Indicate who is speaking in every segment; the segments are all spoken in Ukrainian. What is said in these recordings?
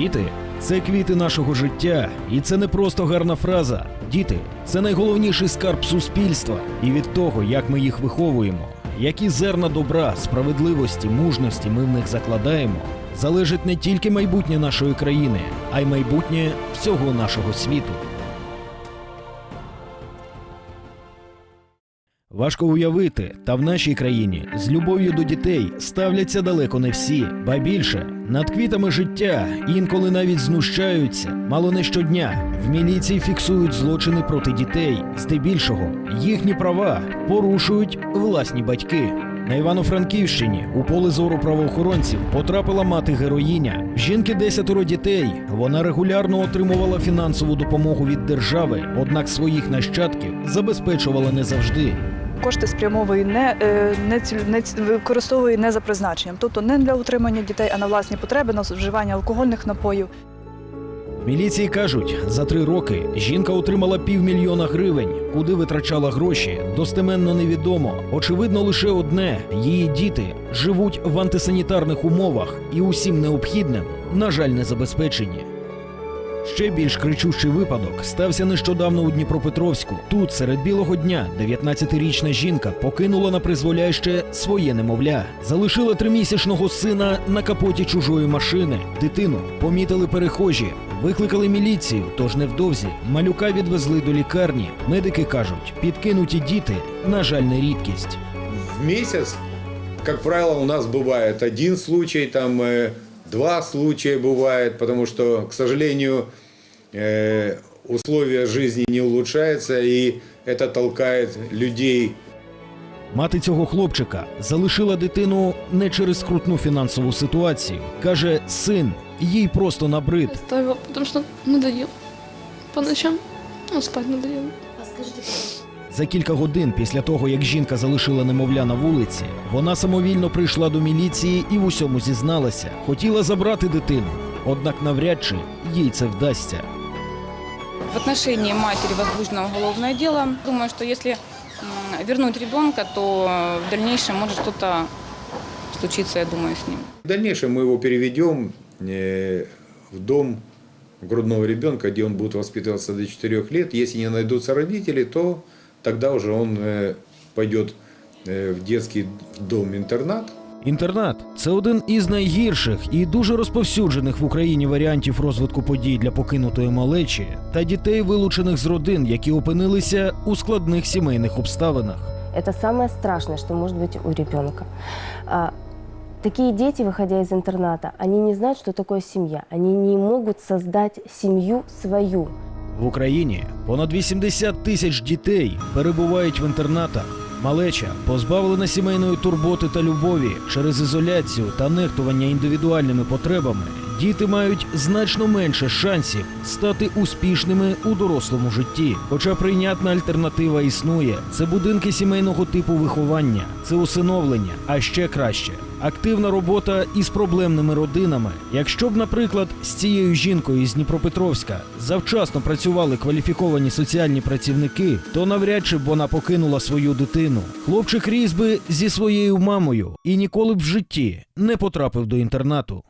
Speaker 1: Діти це квіти нашого життя, і це не просто гарна фраза. Діти це найголовніший скарб суспільства, і від того, як ми їх виховуємо, які зерна добра, справедливості, мужності ми в них закладаємо, залежить не тільки майбутнє нашої країни, а й майбутнє всього нашого світу. Важко уявити, та в нашій країні з любов'ю до дітей ставляться далеко не всі, ба більше над квітами життя інколи навіть знущаються. Мало не щодня в міліції фіксують злочини проти дітей. Здебільшого їхні права порушують власні батьки. На Івано-Франківщині у поле зору правоохоронців потрапила мати героїня. Жінки десятеро дітей. Вона регулярно отримувала фінансову допомогу від держави, однак своїх нащадків забезпечувала не завжди.
Speaker 2: Кошти спрямовує не, е, не, не використовує не за призначенням, тобто не для утримання дітей, а на власні потреби, на вживання алкогольних напоїв.
Speaker 1: В міліції кажуть, за три роки жінка отримала півмільйона гривень. Куди витрачала гроші, достеменно невідомо. Очевидно, лише одне: її діти живуть в антисанітарних умовах і усім необхідним, на жаль, не забезпечені. Ще більш кричущий випадок стався нещодавно у Дніпропетровську. Тут, серед білого дня, 19-річна жінка покинула на призволяще своє немовля, залишила тримісячного сина на капоті чужої машини. Дитину помітили перехожі, викликали міліцію. Тож невдовзі малюка відвезли до лікарні. Медики кажуть, підкинуті діти, на жаль, не рідкість.
Speaker 3: В месяц, как правило, у нас бывает один случай, там э, два случая бывает, потому что, к сожалению, э, условия жизни не улучшаются, и это толкает людей
Speaker 1: Мати цього хлопчика залишила дитину не через скрутну фінансову ситуацію. каже, син їй просто набрид.
Speaker 4: Оставила, потому что надоел. По ночам ну, спать надоело.
Speaker 1: За кілька годин після того, як жінка залишила немовля на вулиці, вона самовільно прийшла до міліції і в усьому зізналася. Хотіла забрати дитину, однак навряд чи їй це вдасться.
Speaker 5: В отношении матери возбуждено уголовное дело. Думаю, что если м, вернуть ребенка, то э, в дальнейшем может что-то случиться, я думаю, с ним.
Speaker 3: В дальнейшем мы его переведем э, в дом грудного ребенка, где он будет воспитываться до 4 лет. Если не найдутся родители, то тогда уже он э, пойдет э, в детский дом-интернат.
Speaker 1: Інтернат це один із найгірших і дуже розповсюджених в Україні варіантів розвитку подій для покинутої малечі та дітей, вилучених з родин, які опинилися у складних сімейних обставинах.
Speaker 6: Это самое страшное, что может быть у ребенка. А, Такие дети, выходя из интерната, они не знают, что такое семья. Они не могут создать семью свою.
Speaker 1: В Україні понад 80 тисяч дітей перебувають в інтернатах. Малеча позбавлена сімейної турботи та любові через ізоляцію та нехтування індивідуальними потребами. Діти мають значно менше шансів стати успішними у дорослому житті. Хоча прийнятна альтернатива існує, це будинки сімейного типу виховання, це усиновлення, а ще краще активна робота із проблемними родинами. Якщо б, наприклад, з цією жінкою з Дніпропетровська завчасно працювали кваліфіковані соціальні працівники, то навряд чи б вона покинула свою дитину. Хлопчик ріс би зі своєю мамою і ніколи б в житті не потрапив до інтернату.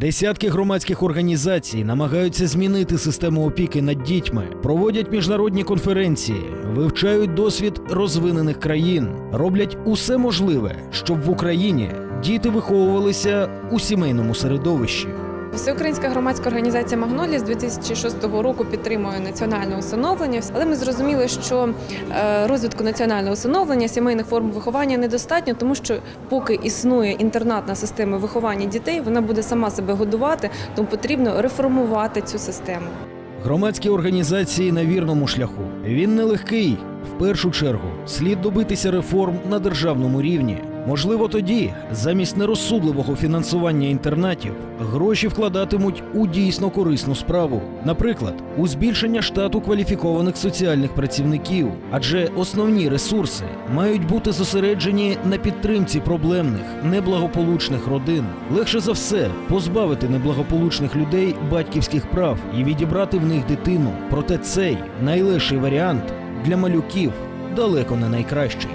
Speaker 1: Десятки громадських організацій намагаються змінити систему опіки над дітьми, проводять міжнародні конференції, вивчають досвід розвинених країн, роблять усе можливе, щоб в Україні діти виховувалися у сімейному середовищі.
Speaker 7: Всеукраїнська громадська організація Магнолія з 2006 року підтримує національне усиновлення, але ми зрозуміли, що е, розвитку національного усиновлення, сімейних форм виховання недостатньо, тому що поки існує інтернатна система виховання дітей, вона буде сама себе годувати, тому потрібно реформувати цю систему.
Speaker 1: Громадські організації на вірному шляху. Він нелегкий. В першу чергу слід добитися реформ на державному рівні. Можливо, тоді, замість нерозсудливого фінансування інтернатів, гроші вкладатимуть у дійсно корисну справу, наприклад, у збільшення штату кваліфікованих соціальних працівників, адже основні ресурси мають бути зосереджені на підтримці проблемних, неблагополучних родин. Легше за все позбавити неблагополучних людей батьківських прав і відібрати в них дитину. Проте цей найлегший варіант для малюків далеко не найкращий.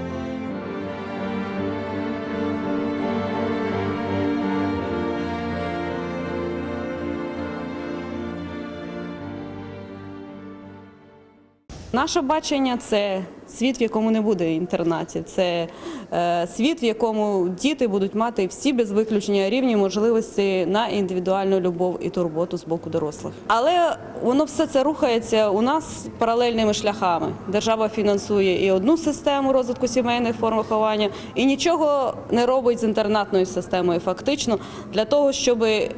Speaker 8: Наше бачення це світ, в якому не буде інтернатів. Це е, світ, в якому діти будуть мати всі без виключення рівні можливості на індивідуальну любов і турботу з боку дорослих. Але воно все це рухається у нас паралельними шляхами. Держава фінансує і одну систему розвитку сімейних форм виховання, і нічого не робить з інтернатною системою, фактично для того, щоби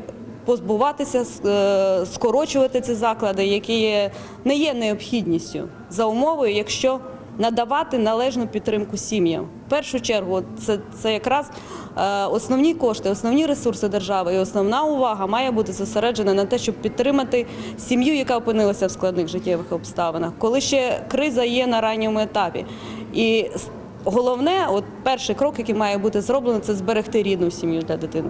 Speaker 8: позбуватися, е, скорочувати ці заклади, які не є необхідністю за умовою, якщо надавати належну підтримку сім'ям. В першу чергу це, це якраз е, основні кошти, основні ресурси держави і основна увага має бути зосереджена на те, щоб підтримати сім'ю, яка опинилася в складних життєвих обставинах, коли ще криза є на ранньому етапі. І головне, от перший крок, який має бути зроблено, це зберегти рідну сім'ю для дитини.